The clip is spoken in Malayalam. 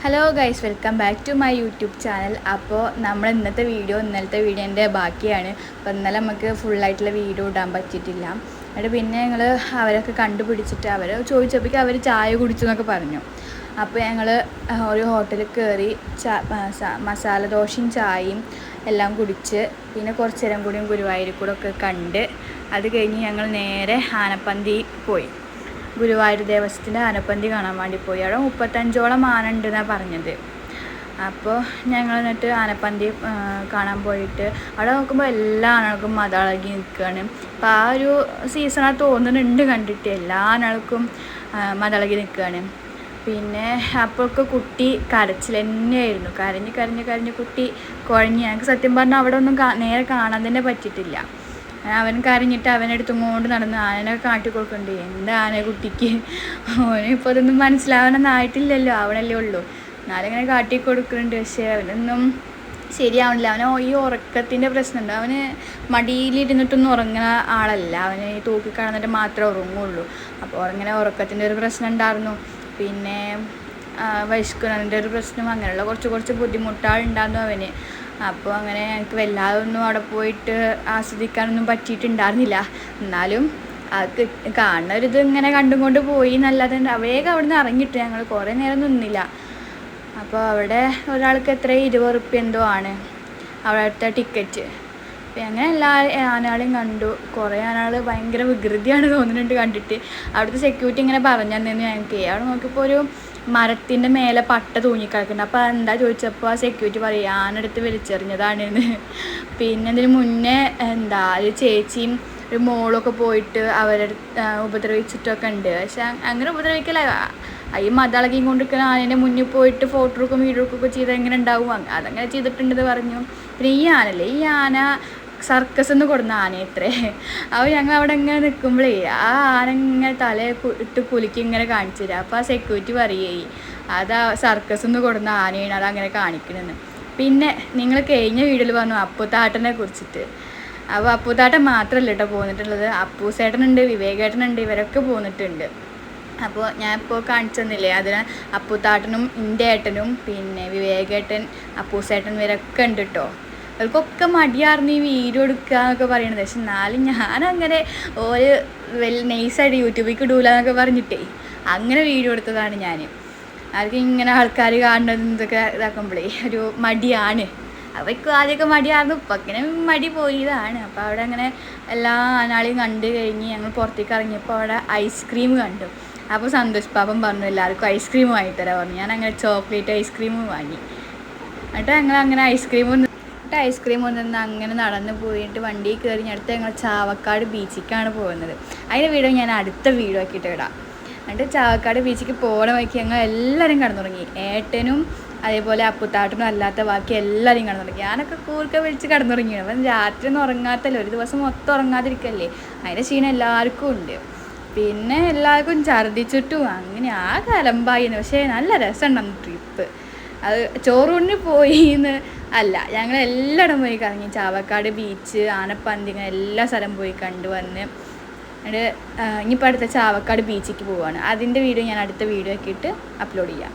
Hello guys welcome back to my YouTube channel അപ്പോൾ നമ്മൾ ഇന്നത്തെ വീഡിയോ ഇന്നലത്തെ വീഡിയോന്റെ ബാക്കിയാണ്. അപ്പോൾ ഇന്നലെ നമുക്ക് ഫുള്ളായിട്ടുള്ള വീഡിയോ ഇടാൻ പറ്റിയിട്ടില്ല. എന്നിട്ട് പിന്നെ ഞങ്ങൾ അവരൊക്കെ കണ്ടുപിടിച്ചിട്ട് അവർ ചോദിച്ചപ്പോഴേക്കും അവർ ചായ കുടിച്ചു എന്നൊക്കെ പറഞ്ഞു. അപ്പോൾ ഞങ്ങൾ ഒരു ഹോട്ടലിൽ കയറി മസാല ദോശയും ചായയും എല്ലാം കുടിച്ച് പിന്നെ കുറച്ച് നേരം കൂടിയും ഗുരുവായൂർ കൂടെ ഒക്കെ കണ്ട് അത് കഴിഞ്ഞ് ഞങ്ങൾ നേരെ ആനപ്പന്തി പോയി. ഗുരുവായൂർ ദേവസ്വത്തിന്റെ ആനപ്പന്തി കാണാൻ വേണ്ടി പോയി. അവിടെ മുപ്പത്തഞ്ചോളം ആന ഉണ്ടെന്നാണ് പറഞ്ഞത്. അപ്പോൾ ഞങ്ങൾ എന്നിട്ട് ആനപ്പന്തി കാണാൻ പോയിട്ട് അവിടെ നോക്കുമ്പോൾ എല്ലാ ആനകൾക്കും മതളകി നിൽക്കുകയാണ് അപ്പോൾ ആ ഒരു സീസണാണ് തോന്നുന്നുണ്ട് കണ്ടിട്ട് എല്ലാ ആനകൾക്കും മതളകി നിൽക്കുകയാണ് പിന്നെ അപ്പോഴൊക്കെ കുട്ടി കരച്ചിൽ തന്നെയായിരുന്നു കരഞ്ഞ് കരഞ്ഞ് കരഞ്ഞ് കുട്ടി കുഴഞ്ഞ്. ഞങ്ങൾക്ക് സത്യം പറഞ്ഞാൽ അവിടെ ഒന്നും നേരെ കാണാൻ തന്നെ പറ്റിയിട്ടില്ല. അവൻ കരഞ്ഞിട്ട് അവനെടുത്തും കൊണ്ട് നടന്ന് ആനനെ കാട്ടി കൊടുക്കണ്ടേ? എന്താ ആന കുട്ടിക്ക്? ഓനെ ഇപ്പോൾ അതൊന്നും മനസ്സിലാവണമെന്നായിട്ടില്ലല്ലോ അവനല്ലേ ഉള്ളൂ. എന്നാലും കാട്ടിക്കൊടുക്കുന്നുണ്ട് കാട്ടി കൊടുക്കുന്നുണ്ട് പക്ഷേ അവനൊന്നും ശരിയാവണില്ല. അവന് ഈ ഉറക്കത്തിന്റെ പ്രശ്നമുണ്ട്. അവന് മടിയിലിരുന്നിട്ടൊന്നും ഉറങ്ങുന്ന ആളല്ല. അവന് ഈ തൂക്കി കിടന്നിട്ട് മാത്രമേ ഉറങ്ങുള്ളൂ. അപ്പോൾ അങ്ങനെ ഉറക്കത്തിന്റെ ഒരു പ്രശ്നം ഉണ്ടായിരുന്നു. പിന്നെ വയസ്ക്കുന്നതിന്റെ ഒരു പ്രശ്നം അങ്ങനെയുള്ള കുറച്ച് കുറച്ച് ബുദ്ധിമുട്ടുകളുണ്ടായിരുന്നു അവന്. അപ്പോൾ അങ്ങനെ എനിക്ക് വല്ലാതെ ഒന്നും അവിടെ പോയിട്ട് ആസ്വദിക്കാനൊന്നും പറ്റിയിട്ടുണ്ടായിരുന്നില്ല. എന്നാലും അത് കാണുന്ന ഒരു ഇങ്ങനെ കണ്ടും കൊണ്ട് പോയി എന്നല്ലാതെ വേഗം അവിടെ നിന്ന് ഇറങ്ങിയിട്ട് ഞങ്ങൾ കുറേ നേരം നിന്നില്ല. അപ്പോൾ അവിടെ ഒരാൾക്ക് എത്ര? ഇരുപത് റുപ്യ എന്തോ ആണ് അവിടുത്തെ ടിക്കറ്റ്. അപ്പം അങ്ങനെ എല്ലാ ആനകളെയും കണ്ടു. കുറേ ആനകൾ ഭയങ്കര വികൃതിയാണ് തോന്നുന്നുണ്ട് കണ്ടിട്ട്. അവിടുത്തെ സെക്യൂരിറ്റി ഇങ്ങനെ പറഞ്ഞു തന്നെ ഞങ്ങൾക്ക് അവിടെ നോക്കിയപ്പോൾ ഒരു മരത്തിന്റെ മേലെ പട്ട തൂങ്ങിക്കിടക്കുന്നുണ്ട്. അപ്പോൾ എന്താ ചോദിച്ചപ്പോൾ ആ സെക്യൂരിറ്റി പറയും ആനെടുത്ത് വലിച്ചെറിഞ്ഞതാണെന്ന്. പിന്നെ അതിന് മുന്നേ എന്താ ഒരു ചേച്ചിയും ഒരു മോളൊക്കെ പോയിട്ട് അവരെ ഉപദ്രവിച്ചിട്ടൊക്കെ ഉണ്ട്. പക്ഷെ അങ്ങനെ ഉപദ്രവിക്കല. ഈ മതളകിയും കൊണ്ടിരിക്കുന്ന ആനേന്റെ മുന്നിൽ പോയിട്ട് ഫോട്ടോ എടുക്കും വീഡിയോ എടുക്കുകയൊക്കെ ചെയ്താൽ എങ്ങനെ ഉണ്ടാവും? അതങ്ങനെ ചെയ്തിട്ടുണ്ടെന്ന് പറഞ്ഞു. പിന്നെ ഈ ആനല്ലേ ഈ ആന സർക്കസ് എന്ന് കൊടുന്ന ആനയത്രേ അപ്പോൾ ഞങ്ങൾ അവിടെ ഇങ്ങനെ നിൽക്കുമ്പോഴേ ആ ആന ഇങ്ങനെ തല ഇട്ട് കുലുക്കി ഇങ്ങനെ കാണിച്ചു തരാം. അപ്പോൾ ആ സെക്യൂരിറ്റി പറയേ അതാ സർക്കസ് എന്ന് കൊടുന്ന ആനയാണ് അതങ്ങനെ കാണിക്കണമെന്ന് പിന്നെ നിങ്ങൾ കഴിഞ്ഞ വീഡിയോയിൽ പറഞ്ഞു അപ്പുത്താട്ടനെ കുറിച്ചിട്ട്. അപ്പോൾ അപ്പുത്താട്ടൻ മാത്രമല്ല കേട്ടോ പോന്നിട്ടുള്ളത്. അപ്പൂസേട്ടനുണ്ട് വിവേകേട്ടനുണ്ട് ഇവരൊക്കെ പോന്നിട്ടുണ്ട്. അപ്പോൾ ഞാൻ ഇപ്പോൾ കാണിച്ചു തന്നില്ലേ അതിന് അപ്പുത്താട്ടനും എന്റെ ഏട്ടനും പിന്നെ വിവേകേട്ടൻ അപ്പൂസേട്ടൻ ഇവരൊക്കെ ഉണ്ട് കേട്ടോ. അവർക്കൊക്കെ മടിയായിരുന്നു ഈ വീഡിയോ എടുക്കുക എന്നൊക്കെ പറയണത്. പക്ഷെ എന്നാലും ഞാനങ്ങനെ ഒരു വെൽ നൈസായിട്ട് യൂട്യൂബിൽ ഇടൂല എന്നൊക്കെ പറഞ്ഞിട്ടേ അങ്ങനെ വീഡിയോ എടുത്തതാണ് ഞാൻ അവർക്ക് ഇങ്ങനെ ആൾക്കാർ കാണുന്നത് ഇതൊക്കെ ഇതാക്കുമ്പോഴേ ഒരു മടിയാണ്. അവർക്ക് ആദ്യമൊക്കെ മടിയായിരുന്നു. ഇപ്പം ഇങ്ങനെ മടി പോയതാണ്. അപ്പോൾ അവിടെ അങ്ങനെ എല്ലാ ആനാളെയും കണ്ടു കഴിഞ്ഞ് ഞങ്ങൾ പുറത്തേക്ക് ഇറങ്ങിയപ്പോൾ അവിടെ ഐസ്ക്രീം കണ്ടു. അപ്പോൾ സന്തോഷ് പാപ്പൻ പറഞ്ഞു എല്ലാവർക്കും ഐസ്ക്രീം വാങ്ങിത്തരാൻ പറഞ്ഞു. ഞാൻ അങ്ങനെ ചോക്ലേറ്റ് ഐസ്ക്രീം വാങ്ങി. എന്നിട്ട് ഞങ്ങൾ അങ്ങനെ ഐസ്ക്രീം ഐസ്ക്രീം കൊണ്ടുവന്ന് അങ്ങനെ നടന്ന് പോയിട്ട് വണ്ടി കയറി അടുത്ത് ഞങ്ങൾ ചാവക്കാട് ബീച്ചിക്കാണ് പോകുന്നത്. അതിന്റെ വീഡിയോ ഞാൻ അടുത്ത വീഡിയോ ആക്കിയിട്ട് ഇടാം. എന്നിട്ട് ചാവക്കാട് ബീച്ചിക്ക് പോകണ വഴിക്ക് ഞങ്ങൾ എല്ലാവരും തുടങ്ങി. ഏട്ടനും അതേപോലെ അപ്പുത്താട്ടനും അല്ലാത്ത ബാക്കി എല്ലാവരും കടന്നുറങ്ങി. ഞാനൊക്കെ കൂർക്ക വിളിച്ച് കടന്നുറങ്ങിയാണ്. അപ്പം രാത്രി ഒന്നും ഉറങ്ങാത്തല്ലോ? ഒരു ദിവസം മൊത്തം ഉറങ്ങാതിരിക്കല്ലേ? അതിന്റെ ക്ഷീണം എല്ലാവർക്കും ഉണ്ട്. പിന്നെ എല്ലാവർക്കും ഛർദ്ദിച്ചിട്ടും അങ്ങനെ ആ കലമ്പായിരുന്നു പക്ഷേ നല്ല രസമുണ്ടെന്ന് അത് ചോറൂണിന് പോയി എന്ന് അല്ല ഞങ്ങൾ എല്ലായിടം പോയി കറങ്ങി. ചാവക്കാട് ബീച്ച് ആനപ്പന്തി ഇങ്ങനെ എല്ലാ സ്ഥലം പോയി കണ്ടു വന്ന്. എന്നിട്ട് ഇനിയിപ്പോൾ അടുത്ത ചാവക്കാട് ബീച്ചിലേക്ക് പോവുകയാണ് അതിന്റെ വീഡിയോ ഞാൻ അടുത്ത വീഡിയോ ആക്കിയിട്ട് അപ്ലോഡ് ചെയ്യാം.